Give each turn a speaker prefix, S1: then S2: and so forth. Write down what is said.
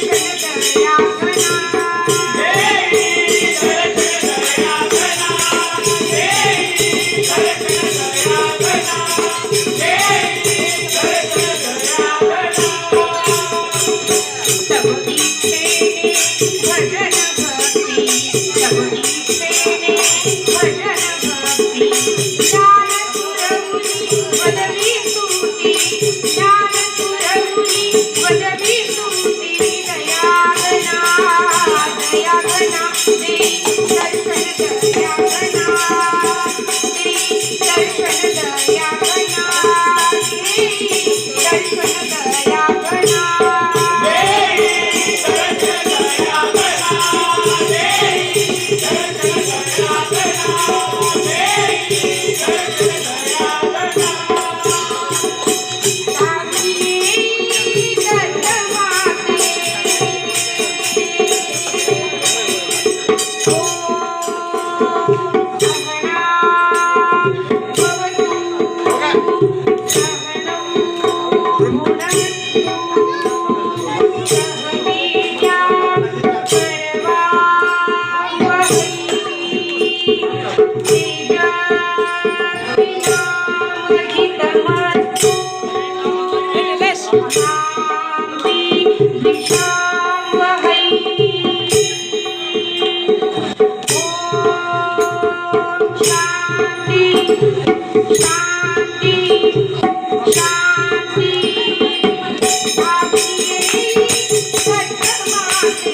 S1: जय जय जय कृष्णा हे जय जय जय कृष्णा everybody.